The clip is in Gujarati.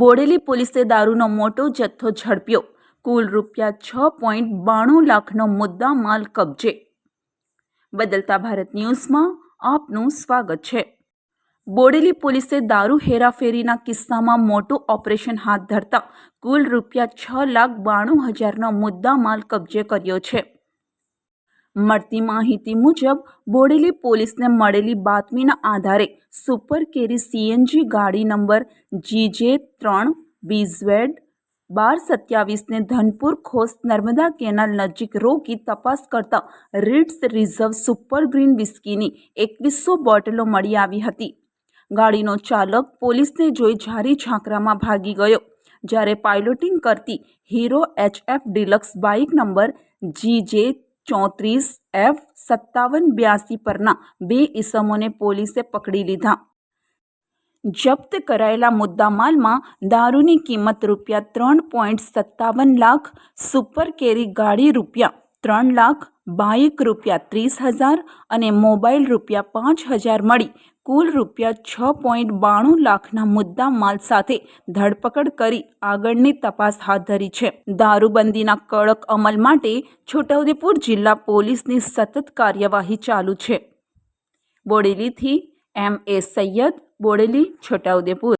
બોડેલી પોલીસે દારૂનો મોટો જથ્થો ઝડપ્યો. કુલ રૂપિયા છ પોઈન્ટ બાણું લાખનો મુદ્દા માલ કબજે. બદલતા ભારત ન્યૂઝમાં આપનું સ્વાગત છે. બોડેલી પોલીસે દારૂ હેરાફેરીના કિસ્સામાં મોટું ઓપરેશન હાથ ધરતા કુલ રૂપિયા છ લાખ બાણું હજારનો મુદ્દા માલ કબજે કર્યો છે. મળતી માહિતી મુજબ, બોડેલી પોલીસને મળેલી બાતમીના આધારે સુપર કેરી સીએનજી ગાડી નંબર જીજે ત્રણ, બીઝવેડ બાર સત્યાવીસને ધનપુર ખોસ નર્મદા કેનાલ નજીક રોકી તપાસ કરતા રીડ્સ રિઝર્વ સુપર ગ્રીન વિસ્કીની એકવીસો બોટલો મળી આવી હતી. ગાડીનો ચાલક પોલીસને જોઈ જારી ઝાંકરામાં ભાગી ગયો. જ્યારે પાયલોટિંગ કરતી Hero HF Deluxe bike number GJ ચોત્રીસ એફ સત્તાવન બ્યાસી પરના બે ઇસમોને પોલીસે પકડી લીધા. જપ્ત કરાયેલા મુદ્દામાલમાં દારૂની કિંમત રૂપિયા ત્રણ પોઈન્ટ સત્તાવન લાખ સુપર કેરી ગાડી રૂપિયા ત્રણ લાખ બાઇક રૂપિયા ત્રીસ હજાર અને મોબાઈલ રૂપિયા પાંચ હજાર મળી. કુલ રૂપિયા છ પોઈન્ટ બાણું લાખના મુદ્દા માલ સાથે ધરપકડ કરી આગળની તપાસ હાથ ધરી છે. દારૂબંધીના કડક અમલ માટે છોટાઉદેપુર જિલ્લા પોલીસની સતત કાર્યવાહી ચાલુ છે. બોડેલીથી એમ એ સૈયદ, બોડેલી, છોટાઉદેપુર.